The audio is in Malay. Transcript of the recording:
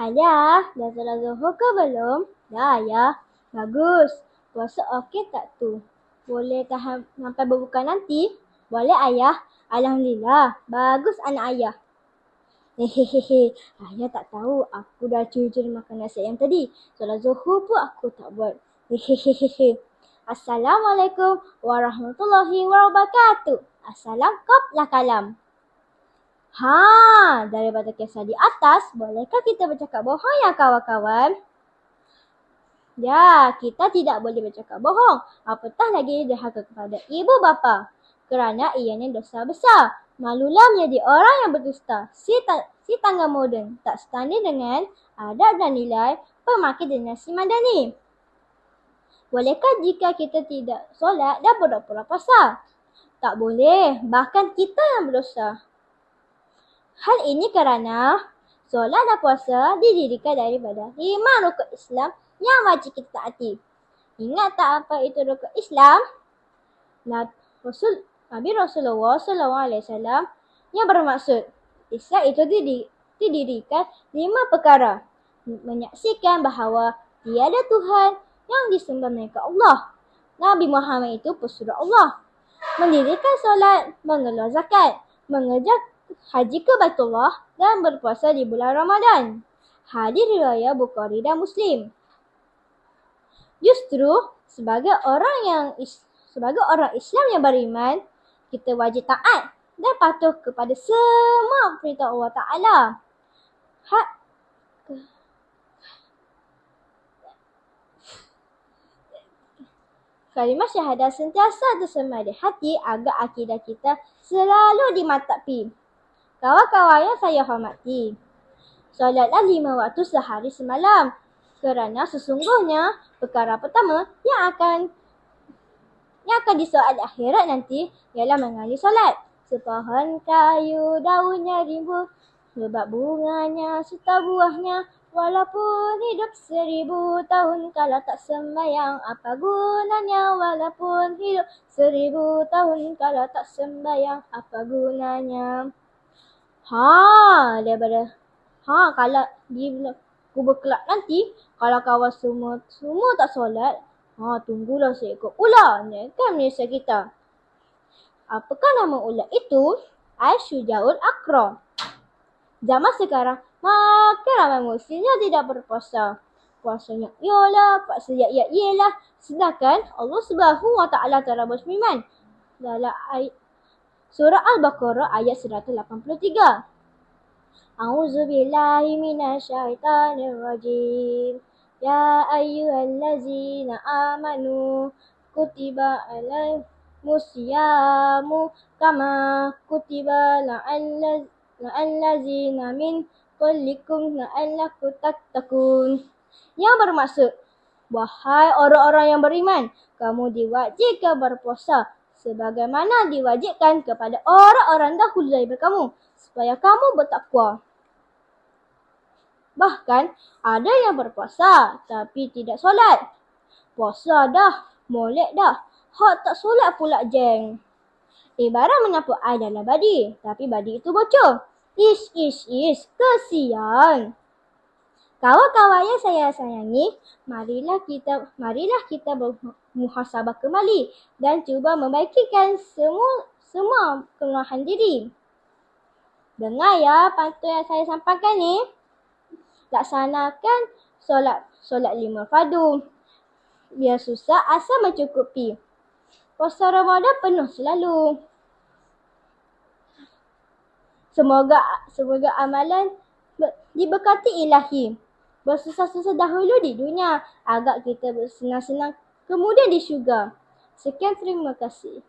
Ayah, dah salat zuhur ke belum? Dah, ayah. Bagus. Puasa okey tak tu? Boleh tahan sampai berbuka nanti? Boleh, ayah. Alhamdulillah. Bagus anak ayah. Hehehe, ayah tak tahu aku dah curi-curi makan nasi ayam tadi. Solat zuhur pun aku tak buat. Hehehe. Assalamualaikum warahmatullahi wabarakatuh. Assalam koplah kalam. Ha, daripada kisah di atas, bolehkah kita bercakap bohong ya kawan-kawan? Ya, kita tidak boleh bercakap bohong. Apatah lagi derhaka kepada ibu bapa. Kerana ianya dosa besar. Malulah menjadi orang yang berdusta. Si, ta- si tangga moden tak setanding dengan adab dan nilai pemakaian dinasti madani. Bolehkah jika kita tidak solat dan pura-pura puasa? Tak boleh. Bahkan kita yang berdosa. Hal ini kerana solat dan puasa didirikan daripada lima rukun Islam yang wajib kita taati. Ingat tak apa itu rukun Islam? Rasul Nabi Rasulullah SAW yang bermaksud Islam itu didirikan lima perkara. Menyaksikan bahawa tiada Tuhan yang disembah mereka Allah. Nabi Muhammad itu pesuruh Allah. Mendirikan solat, mengeluar zakat, mengejar haji ke Baitullah dan berpuasa di bulan Ramadan. Hadis riwayat Bukhari dan Muslim. Justru sebagai orang yang sebagai orang Islam yang beriman, kita wajib taat dan patuh kepada semua perintah Allah Taala. Ha Kalimah syahadah sentiasa tersemai di hati agar akidah kita selalu dimatapi. Kawan-kawan yang saya hormati, solatlah lima waktu sehari semalam. Kerana sesungguhnya perkara pertama yang akan yang akan disoal akhirat nanti ialah mengali solat. Sepohon kayu daunnya rimbu, lebat bunganya serta buahnya, Walaupun hidup seribu tahun kalau tak sembahyang apa gunanya? Walaupun hidup seribu tahun kalau tak sembahyang apa gunanya Ha, daripada Ha, kalau di kubur kelak nanti, kalau kawan semua semua tak solat, ha, tunggulah seekor ular ni kan Malaysia kita. Apakah nama ular itu? Aisyujaul Akram. Zaman sekarang, makin ramai muslim yang tidak berpuasa. Puasanya ialah, puasa ya ialah. Sedangkan Allah Subhanahu wa taala telah berfirman dalam ayat Surah Al-Baqarah ayat 183. A'udzubillahi minasyaitanir rajim. Ya ayyuhallazina amanu kutiba alaikumusiyamu kama kutiba la'allazina min kullikum la'allakum tattaqun. Yang bermaksud Wahai orang-orang yang beriman, kamu diwajibkan berpuasa sebagaimana diwajibkan kepada orang-orang dahulu daripada kamu supaya kamu bertakwa. Bahkan ada yang berpuasa tapi tidak solat. Puasa dah, molek dah. Hak tak solat pula jeng. Ibarat menyapu air dalam badi. Tapi badi itu bocor. Ish, ish, ish. Kesian. Kawan-kawan yang saya sayangi, marilah kita marilah kita bermuhasabah kembali dan cuba membaikikan semua semua kelemahan diri. Dengar ya pantun yang saya sampaikan ni laksanakan solat solat lima fardu. Biar susah asal mencukupi. Puasa Ramadan penuh selalu. Semoga semoga amalan diberkati ilahi. Bersusah-susah dahulu di dunia agar kita bersenang-senang kemudian di syurga. Sekian terima kasih.